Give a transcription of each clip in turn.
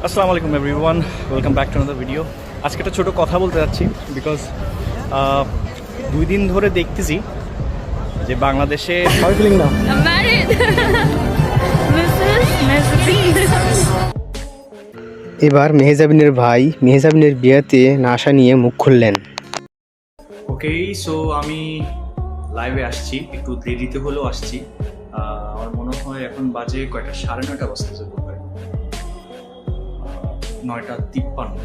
আসসালামু আলাইকুম everyone welcome back to another video আজকে একটা ছোটো কথা বলতে যাচ্ছি বিকজ দুই দিন ধরে দেখতেছি যে বাংলাদেশে How are you feeling now? I'm married. Mrs. Mrs. এবার মেহেজাবিনের ভাই মেহেজাবিনের বিয়েতে না আসা নিয়ে মুখ খুললেন ওকে সো আমি লাইভে আসছি একটু দেরিতে হলেও আসছি আমার মনে হয় এখন বাজে কয়টা সাড়ে নয়টা বাজতে চলবে প্রায়। আহ, নয়টা তিপ্পান্ন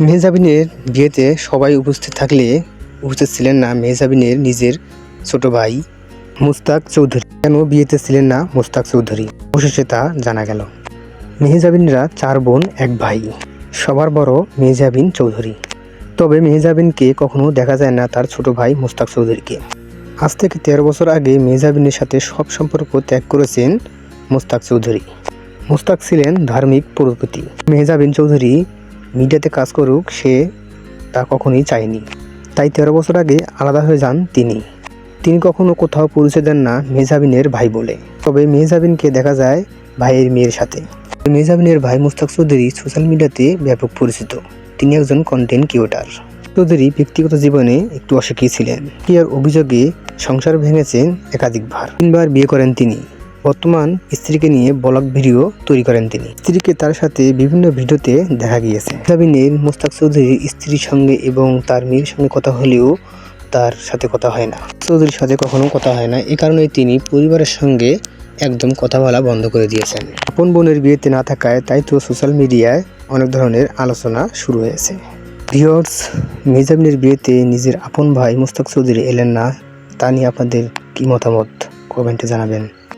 মেহেজাবিনের বিয়েতে সবাই উপস্থিত থাকলে উপস্থিত ছিলেন না মেহজাবিনের নিজের ছোট ভাই মুস্তাক চৌধুরী। কেন বিয়েতে ছিলেন না মুস্তাক চৌধুরী? অবশেষে তা জানা গেল। মেহজাবিনরা চার বোন, এক ভাই। সবার বড় মেহজাবিন চৌধুরী। তবে মেহজাবিনকে কখনো দেখা যায় না তার ছোট ভাই মুস্তাক চৌধুরীকে। আজ থেকে তেরো বছর আগে মেহজাবিনের সাথে সব সম্পর্ক ত্যাগ করেছেন মুস্তাক চৌধুরী। মুস্তাক ছিলেন ধার্মিক পুরোপতি মেহজাবিন চৌধুরী মিডিয়াতে কাজ করুক, সে তা কখনোই চায়নি। তাই তেরো বছর আগে আলাদা হয়ে যান তিনি। তিনি কখনো কোথাও পরিচয় দেন না মেহজাবিনের ভাই বলে। তবে মেহজাবিনকে দেখা যায় ভাইয়ের মেয়ের সাথে। মেহজাবিনের ভাই মুস্তাক চৌধুরী সোশ্যাল মিডিয়াতে ব্যাপক পরিচিত। তিনি একজন কন্টেন্ট ক্রিয়েটার চৌধুরী ব্যক্তিগত জীবনে একটু অসুখী ছিলেন। বিয়ের অভিযোগে সংসার ভেঙেছেন একাধিকবার। তিনবার বিয়ে করেন তিনি। বর্তমান স্ত্রীকে নিয়ে ব্লগ ভিডিও তৈরি করেন তিনি। স্ত্রীকে তার সাথে বিভিন্ন ভিডিওতে দেখা গিয়েছে। জাবিনের মুস্তাক চৌধুরীর স্ত্রীর সঙ্গে এবং তার মেয়ের সঙ্গে কথা হলেও তার সাথে কথা হয় না। চৌধুরীর সাথে কখনো কথা হয় না। এই কারণে তিনি পরিবারের সঙ্গে একদম কথা বলা বন্ধ করে দিয়েছেন। আপন বোনের বিয়েতে না থাকায় তাই তো সোশ্যাল মিডিয়ায় অনেক ধরনের আলোচনা শুরু হয়েছে। ভিওর্স মেজাবিনের বিয়েতে নিজের আপন ভাই মুস্তাক চৌধুরী এলেন না। তা নিয়ে আপনাদের কি মতামত? কমেন্টে জানাবেন।